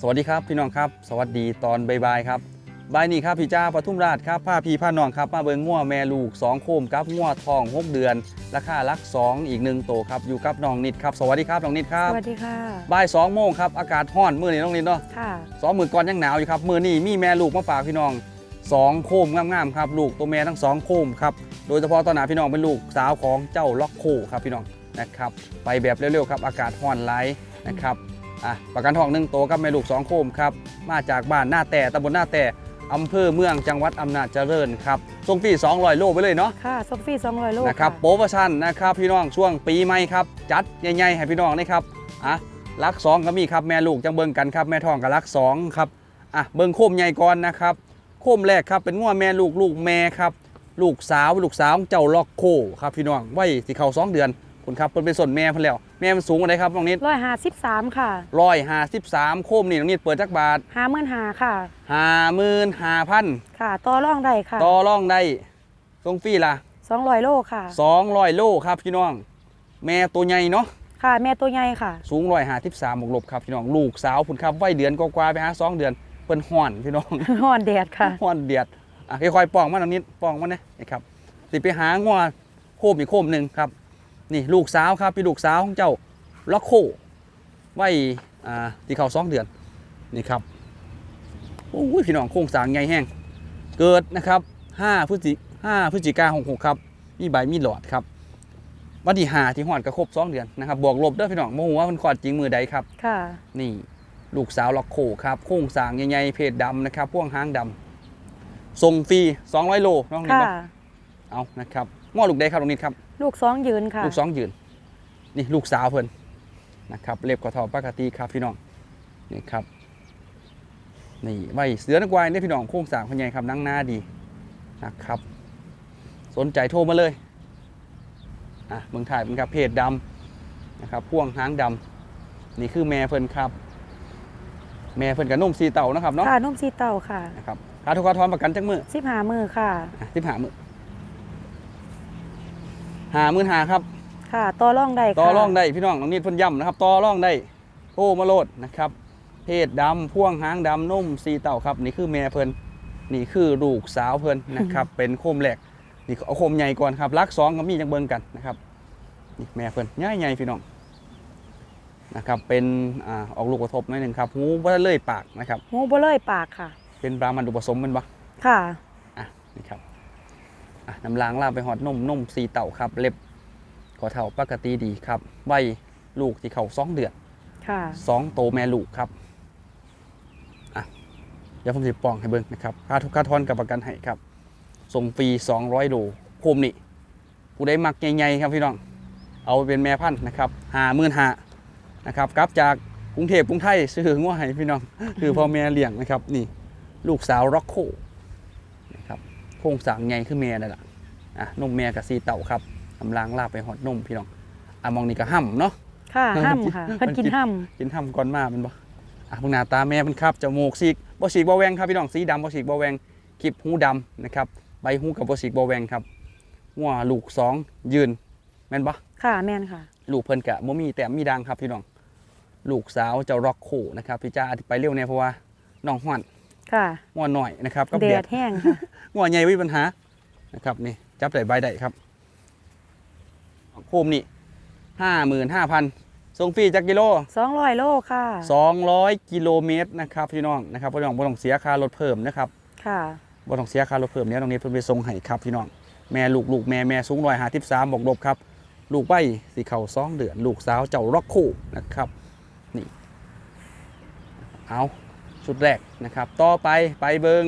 สวัสดีครับพี่น้องครับ สวัสดีตอนบ่ายๆครับบ่ายนี้ครับพี่จ้าปทุมราชครับผ้าพี่ผ้าน้องครับมาเบิงง่วแม่ลูก 2 โคมกับง่วทอง 6 เดือน ราคาลัก 2 อีกหนึ่งโตวครับอยู่กับน้องนิดครับ สวัสดีครับน้องนิดครับสวัสดีค่ะบ่าย2โมงครับอากาศร้อนมื้อนี้น้องนิดเนาะค่ะสองหมื่นก่อนยังหนาวอยู่ครับมื้อนี้มีแม่ลูกมาฝากพี่น้องสองโคมงามๆครับลูกตัวแม่ทั้งสองโคมครับโดยเฉพาะตอนหนาพี่น้องเป็นลูกสาวของเจ้าล็อกโคครับพี่น้องนะครับไปแบบเร็วๆครับอากาศร้อนไลายนะครับ อะประกันทองหนึ่งโตวกับแม่ลูกสองโคมครับมาจากบ้านหน้าแต่ตำบลหน้าแต่อำเภอเมืองจังหวัดอำนาจเจริญครับส่งฟรี200 โลไปเลยเนาะค่ะซอฟฟี่สองร้อยโลนะครับโปรโมชั่นนะครับพี่น้องช่วงปีใหม่ครับจัดใหญ่ๆให้พี่น้องนะครับอะรักสองก็มีครับแม่ลูกจังเบิ่งกันครับแม่ทองกับรักสองครับอะเบิ่งโคมใหญ่ก่อนนะครับโคมแรกครับเป็นงัวแม่ลูกลูกแม่ครับลูกสาวลูกสาวของเจ้าล็อกโคครับพี่น้องไว้สิเขาสองเดือนคุณครับเพิ่นเป็นส่วนแม่เพิ่นแล้ว แม่มันสูงกว่าไดครับน้องนิดร้อยห้าสิบสามค่ะร้อยห้าสิบสามโคมนี่น้องนิดเปิดจักบาทห้าหมื่นหาค่ะห้าหมื่นห้าพันค่ะต่อร่องได้ค่ะต่อรองได้ส่งฟรีละสองร้อยโลค่ะสองร้อยโลครับพี่น้อง แม่ตัวใหญ่เนาะค่ะแม่ตัวใหญ่ค่ะ สูงร้อยหาทิบสามบวกลบครับพี่น้องลูกสาวผุนครับไว้เดือนกว่าๆไปหาสองเดือนเปิ้นห่อนพี่น้องห่อนแดดค่ะห่อนเดียดอะค่อยๆป้องมันตรงนี้ป้องมันนะนะครับสิไปหางัวโคมอีกโคมหนึ่งครับ นี่ลูกสาวครับพี่ลูกสาวของเจ้าล็อกโคไว้อ่าที่เขาสองเดือนนี่ครับโอ้ยพี่น้องโค้งสร้างใหญ่แห้งเกิดนะครับ5พฤศจิ5พฤศจิกาหกหกครับมีใบมีหลอดครับวันที่หาที่หอดกระครบสองเดือนนะครับบวกลบเด้อพี่น้องโมโหว่ามันขอดจริงมือใดครับค่ะนี่ลูกสาวล็อกโคครับโค้งสร้างใหญ่ๆเพจดำนะครับพ่วงหางดำส่งฟรี200 โลน้องนิดค่ะเนาะเอานะครับง้อลูกได้ครับตรงนี้ครับ ลูกสองยืนค่ะ ลูกสองยืน นี่ลูกสาวเพิ่นนะครับเล็บกระทอปกติครับพี่น้องนี่ครับนี่ไว้เสือนักวายเนี่ยพี่น้องโค้งสร้างคนใหญ่ครับนั่งหน้าดีนะครับ สนใจโทรมาเลยอะเมืองถ่ายเป็นครับเพจดำนะครับพ่วงหางดำนี่คือแม่เพิ่นครับ แม่เพิ่นกับนุ่มสีเต่านะครับเนาะค่ะนุ่มซีเต่าค่ะนะครับค่าทุกค่าทอนประกันจักมือสิบหามือค่ะสิบหามือ หามื่นหาครับ ค่ะ ต่อร่องได้ค่ะต่อร่องได้พี่น้องน้องนิดเพ่นย่ำนะครับต่อร่องได้โอ้มาโลดนะครับ เพศดำพ่วงหางดำนุ่มสีเต่าครับ นี่คือแม่เพิ่นนี่คือลูกสาวเพิ่นนะครับ เป็นโคมแหลกนี่เอาโคมใหญ่ก่อนครับรักสองก็มีจังเบิงกันนะครับนี่แม่เพิ่นใหญ่ใหญ่ๆพี่น้องนะครับเป็นอ่าออกลูกกระทบหน่อยหนึ่งครับหูว่าเลื่อยปากนะครับหูบ่เลยปากค่ะ เป็นบรามันดุผสมเป็นปะค่ะ อะนี่ครับอะ น้ำล้างลาบไปหอดนมนมสีเต่าครับ เล็บขอเท่าปกติดีครับใบลูกที่เขาสองเดือนค่ะสองโตแม่ลูกครับอะเดี๋ยวผมจะปองให้เบิ้งนะครับค่าทุกค่าทอนกับประกันให้ครับ ส่งฟรี200โลโคมนี่ผู้ได้มักใหญ่ๆครับพี่น้อง เอาไปเป็นแม่พันธุ์นะครับหามื่นหานะครับกลับจากกรุงเทพกรุงไทยซื้องัวให้พี่น้อง คือพ่อแม่เลี้ยงนะครับ นี่ ลูกสาวร็อกโคนะครับ โครงสร้างใหญ่คือแม่นั่นแหละอะนมแม่กับซีเต่าครับกำลังลาบไปหอดนมพี่น้องอะมองนี่ก็ห่ำเนาะค่ะห้ำค่ะมัเพิ่นนกิกินนห้กินทำก่อนมาเป็นบ่อะพวกหน้าตาแม่เป็นครับจมูกสีกบ่สีกบ่แวงครับพี่น้องสีดำบ่สีกบ่แวงคลิปหูดำนะครับใบหูกับบ่สีกบ่แวงครับหัวลูกสองยืนแม่นบ่ำค่ะแม่นค่ะ ลูกเพิ่นกะบ่มีแต่มีดังครับพี่น้องลูกสาวเจ้าร็อกโคนะครับพี่จ้าไปเร็วแน่เพราะว่าน้องฮ้อนค่ะงัวหน่อยนะครับกับแดแดดดแห้งค่ะ งัวใหญ่ไมมีปัญหานะครับนี่จับได้ใบได้ครับโคมนี่55,000ส่งฟรีจักกิโลสองร้อยโลค่ะ 200 กิโลเมตรนะครับพี่น้องนะครับพี่น้องบ่ต้องเสียค่ารถเพิ่มนะครับค่ะบ่ต้องเสียค่ารถเพิ่มเนี่ยตรงนี้เพิ่นไปส่งให้ครับพี่น้องแม่ลูกลูกแม่แม่สูง153บอกลบครับ ลูกใบสีเขาสองเดือน ลูกสาวเจ้าร็อกคู่นะครับนี่เอาชุดแรกนะครับ ต่อไปไปเบิง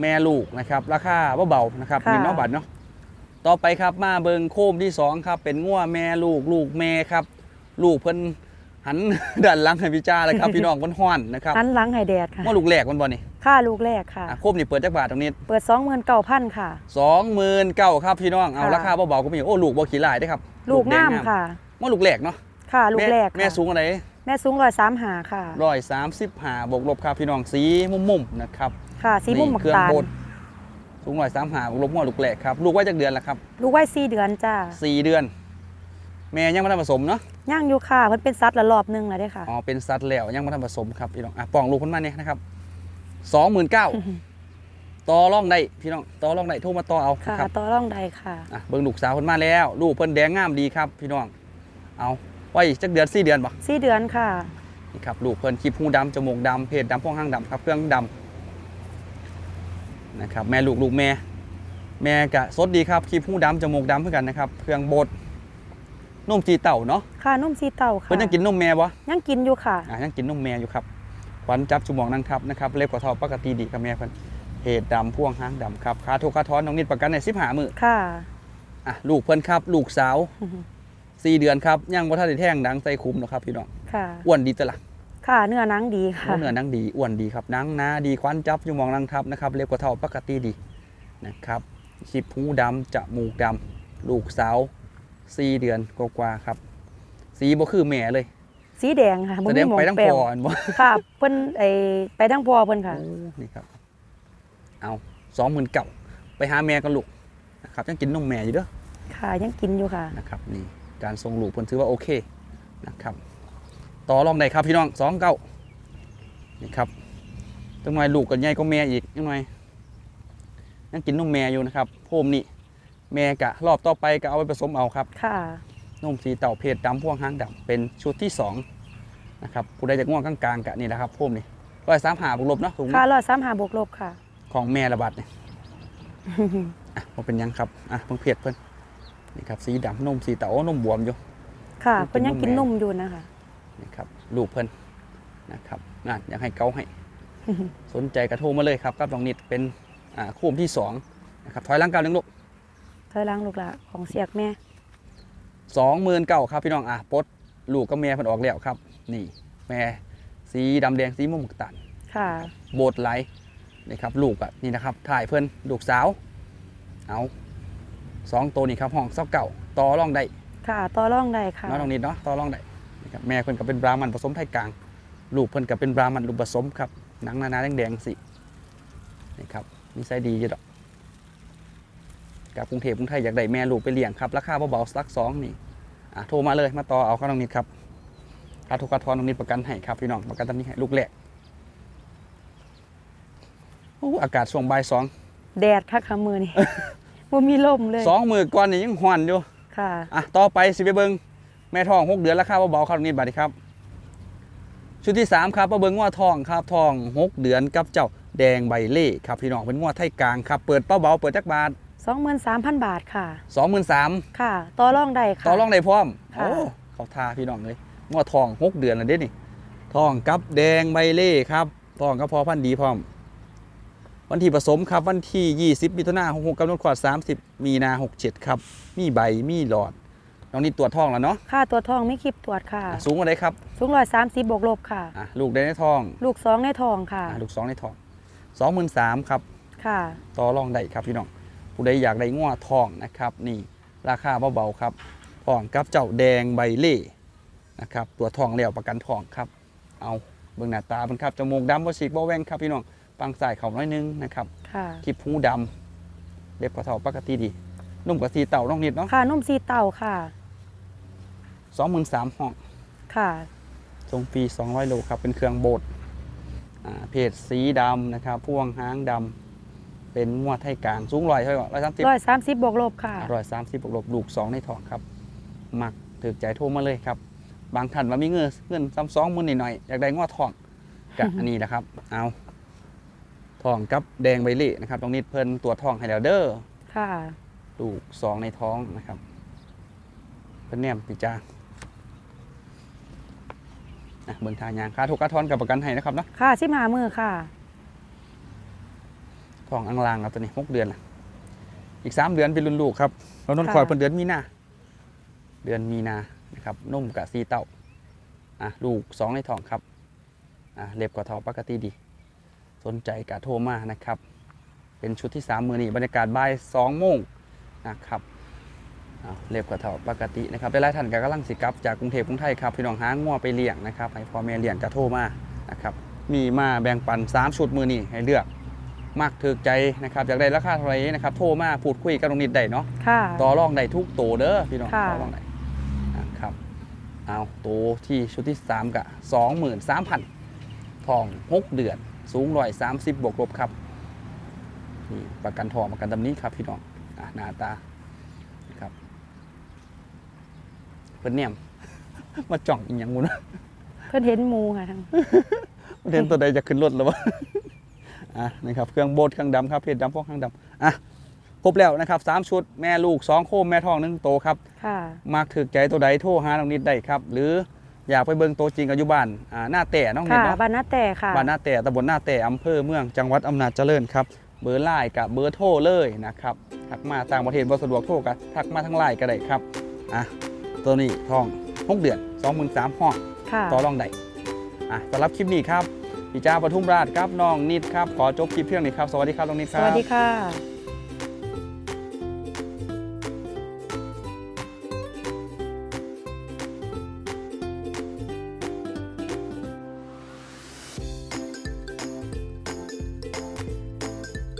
แม่ลูกนะครับราคาเบาๆนะครับค่ะ มีน้องบัตรเนาะต่อไปครับมาเบิงโคมที่สองครับเป็นง่วแม่ลูกลูกแม่ครับ ลูกเพิ่นหัน ด้านหลังให้พี่จ้าเลยครับ พี่น้องเพิ่นฮ้อนนะครับหันหลังให้แดดค่ะว่าลูกแรกมันบ่นี่ค่าลูกแรกค่ะ อะโคมนี่เปิดจักบาทตรงนี้ เปิดสองหมื่นเก้าพันค่ะ สองหมื่นเก้าครับพี่น้องเอาค่ะ ราคาเบาๆก็มีโอ้ลูกบ่ขี้ลายได้อครับลูกแดงามค่ะ ว่าลูกแรกเนาะค่ะ ลูกแรกแม่แม่ค่ะสูงอะไรแม่สูงร้อยสามหาค่ะ ร้อยสามสิบห้าบวกลบครับพี่น้องสีมุมๆนะครับ ค่ะ สีม่วงหมนี่กเครื่องตาลโคตรสูงร้อยสามห้าบวกลบหัวลูกแหลกครับ ลูกไว้จากเดือนละครับลูกไว้สี่เดือนจ้าสี่เดือน แม่ยังไม่ทันผสมเนาะย่างอยู่ค่ะเพิ่นเป็นซัดละรอบหนึงแล้วเด้อค่ะ อ๋อเป็นสัตว์แล้วยังไม่ทันผสมครับพี่น้องอะปองลูกคนมาเนี่ยนะครับสองหมื่นเก้าต่อร่องได้พี่น้องต่อร่องได้โทรมาต่อเอาค่ะ ครับ ต่อร่องใดค่ะ อะเบิ่งลูกสาวคนมาแล้ว ลูกเพิ่นแดงงามดีครับ พี่น้อง เอาไว้จักเดือนสี่เดือนบ่สี่เดือนค่ะ นี่ครับลูกเพิ่นคลิปหูดำจมูกดำเพจดำพ่วงห้างดำครับเครื่องดำ นะครับแม่ลูกลูกแม่ แม่กะสดดีครับคลิปหูดำจมูกดำเพื่อกันนะครับเครื่องบดนมจีเต่าเนาะค่ะนมสีเต่าค่ะเพิ่นยังกินนมแม่บ่ยังกินอยู่ค่ะอะยังกินนมแม่อยู่ครับขวัญจับจมูกนั่งทับนะครับเล็บกว่าทอปกติดีครับแม่เพิ่นเพจดำพ่วงห้างดำครับคาทุกคาท้อนน้องนิดประกันในสิบหามือค่ะอะลูกเพิ่นครับ ลูกสาวสี่เดือนครับยังบ่ทันได้แท่งดังใส่คุ้มหรอกครับพี่น้องค่ะอ้วนดีตะละ ค่ะเนื้อหนังดีค่ะเนื้อหนังดีอ้วนดีครับหนังหนาดีควันจับอยู่มองนังทับนะครับเล็บกว่าเท่าปกติดีนะครับชิบหูดำจมูกดำลูกสาวสี่เดือนกว่าๆครับ สีบ่คือแม่เลย สีแดงค่ะบ่แสดมีงหมองไปทั้งแปลพวออันบ่ค่ะเพิ่นไอไปทั้งพ่อเพิ่นค่ะโอ้นี่ครับ เอาสองหมื่นเก่าไปหาแม่กันลูกนะครับยังกินนมแม่อยู่เด้อค่ะยังกินอยู่ค่ะนะครับนี่การทรงลูกเพิ่นถือว่าโอเคนะครับ ต่อรองได้ครับพี่น้องสองเก้านี่ครับจังหน่อยลูกกันใหญ่ก็แม่อีกจังหน่อยยังกินนมแม่อยู่นะครับโพมนี่แม่กะรอบต่อไปก็เอาไปผสมเอาครับค่ะนมสีเต่าเพศดำพ่วงหางดำเป็นชุดที่สองนะครับผู้ใดจะง่วงกลางๆกะนี่นะครับโพมนี่ร้อยสามหาบวกลบเนาะถูกไหมค่ะร้อยสามหาบวกลบค่ะ ของแม่ระบาดเนี่ยอะบ่เป็นหยังครับอะเพิ่งเพจเพิ่นนี่ครับสีดำนมสีเต่าโอ้นมบวมอยู่ค่ะกินเพิ่นยังกินนนมมแม่อยู่นะคะ นี่ครับลูกเพิ่นนะครับนั่นอยากให้เกาให้ สนใจกระโทรมาเลยครับกับน้องนิดเป็นอ่าคู่ที่สองนะครับถอยหลังเก้าหนึ่งลูกถอยหล้างลูกละของเสียกแม่สองหมื่นเก้าครับพี่น้องอะปลดลูกกับแม่เพิ่นออกแล้วครับ นี่ แม่สีดำแดงสีม่วงหมกตันค่ะโบดไหลนี่ครับลูกอะนี่นะครับถ่ายเพิ่นลูกสาวเอาสองตัวนี่ครับห้องเศร้าเก่าต่อรองได้ค่ะต่อร่องใดค่ะน้องน้องนิดเนาะต่อรองได้ นะครับแม่เพิ่นก็เป็นบราหมันผสมไทยกลางลูกเพิ่นก็เป็นบราหมันลูกผสมครับหนังหนาๆแดงๆสินี่ครับนิสัยดีอยู่ดอกกับกรุงเทพกรุงไทยอยากได้แม่ลูกไปเลี้ยงครับราคาเบาๆสักสองนี่อะโทรมาเลยมาต่อเอาข้าน้องนิดครับค่าทุกค่าทอนน้องนิดประกันให้ครับพี่น้องประกันตำนี้ให้ลูกแรกโอ้อากาศช่วงบ่ายสองแดดคักค่ะมือนี่บ่มีลมเลยสองมือก่อนนี่ยังหวนอยู่ค่ะอะต่อไปสิไปเบิงแม่ทองหกเดือนราคาเบาๆครับนี่บัดนี้ครับ ชุดที่ 3 ครับมาเบิงง้อทองครับทองหกเดือนกับเจ้าแดงใบเล่ครับพี่น้องเป็นง้อไทยกลางครับเปิดเป้าเบาเปิดจักบาท 23,000 บาทค่ะ23,000ค่ะต่อร่องใดค่ะต่อรองได้พร้อมค่ะโอ้เขาทาพี่น้องเลยง้อทองหกเดือนแล้วเด้นี่ทองกับแดงใบเล่ครับทองกับพอพันธุ์ดีพร้อม วันที่ผสมครับวันที่ 20มิถุนายน66กำหนดขวด30 มีนา 67 ครับ มีใบมีหลอด น้องนี่ตรวจทองแล้วเนาะค่าตัวทองไม่คลิปตรวจค่ะอะ สูงกว่าไดครับสูงร้อยสามสิบบวกลบค่ะ อะลูกได้ในทองลูกสองในทองค่ะ อะลูกสองในทองสองหมื่นสามครับ ค่ะ ต่อรองได้ครับพี่น้องผู้ใดอยากได้ง้อทองนะครับ นี่ราคาเบาๆครับทองกับเจ้าแดงใบเล่นะครับ ตัวทองแล้วประกันทองครับ เอาเบื้องหน้าตาเป็นครับจมูกดำบ่ฉีกบ่แหวงครับพี่น้องปังสายเขาน้อยนึงนะครับค่ะ คลิปหูดำเล็บกระเทาปกติดีนุ่มกว่าสีเต่าน้องนิดเนาะค่ะนุ่มสีเต่าค่ะ สองหมื่นสามห้องค่ะทรงฟรี200โลครับ เป็นเครื่องโบดอ่าเพจสีดำนะครับพ่วงหางดำเป็นงวดไทยกลางสูงร้อยเท่าไหร่ร้อยสามสิบร้อยสามสิบบวกลบค่ะร้อยสามสิบวกลบลูกสองในทองครับมักถือใจโทรมาเลยครับบางท่านว่ามีเงินเงินซ้ำสองหมื่นหน่อยๆอยากได้งวดทองกะอันนี้นะครับ เอาทองกับแดงใบเล่นะครับ ตรงนี้เพิ่นตัวจทองให้แล้วเด้อค่ะลูกสองในท้องนะครับเป็นแนมปีจา อะเบิ่งทางยางค่าถูกกระทอนกับประกันให้นะครับเนาะค่ะสิบหามือค่ะทองอังลางครับตัวนี้หกเดือนละอีกสามเดือนเป็นรุ่นลูกครับเรานนค่ะคอยเป็นเดือนมีนาเดือนมีนานะครับนุ่มกับซีเต้าอะลูกสองในท้องครับอะเล็บกว่าทอปกติดี สนใจกะโทรมานะครับ เป็นชุดที่สามมือนี้บรรยากาศบ่ายสองโมงนะครับ เอาเล็บกว่าทอปกตินะครับได้หลายท่านก็กำลังสิกลับจากกรุงเทพกรุงไทยครับพี่น้องหางัวไปเลี้ยงนะครับให้พ่อแม่เลี้ยงกะโทรมานะครับมีมาแบ่งปันสามชุดมือนี้ให้เลือกมากถือใจนะครับอยากได้ราคาเท่าไหร่นะครับโทรมาพูดคุยกับตรงนิดได้เนาะค่ะต่อรองได้ทุกโตเด้อพี่น้องค่ะต่อรองได้อะเอาตัวที่ชุดที่สามกะสองหมื่นสามพันทองหกเดือน สูงร้อยสามสิบบวกลบครับนี่ประกันทองประกันตำนี้ครับพี่น้องอะหน้าตานะครับ เพิ่นเนี่ยมมาจ่องอีกอย่างงูนะเพิ่นเห็นหมูค่ะทั้งเรียนตัวใดจะขึ้นรถแล้ววะอะนะครับเครื่องโบดเครื่องดำครับเพจดำพวกเครื่องดำอะครบแล้วนะครับสามชุดแม่ลูกสองโคมแม่ทองหนึ่งโตครับค่ะมากถึกใจตัวใดโทรหาน้องนิดได้ครับ หรืออยากไปเบิ่งโตวจริงกับอยู่บ้านอ่าหน้าแต่น้องนิดค่ะเนาะบ้านนาแต่ค่ะบ้านหน้าแต่ตำบลหน้าแต่อำเภอเมืองจังหวัดอำนาจเจริญครับเบอร์ไลน์กับเบอร์โทรเลยนะครับทักมาต่างประเทศบ่สะดวกโทรกันทักมาทั้งไลน์ก็ได้ครับอะ ตัวนี้ทองหกเดือน23,000ห้องค่ะต่อรองได้อะสำหรับคลิปนี้ครับพี่จ้าปทุมราชครับน้องนิดครับ ขอจบคลิปเพียงนี้ครับ สวัสดีครับน้องนิดคสรับวัสดีค่ะ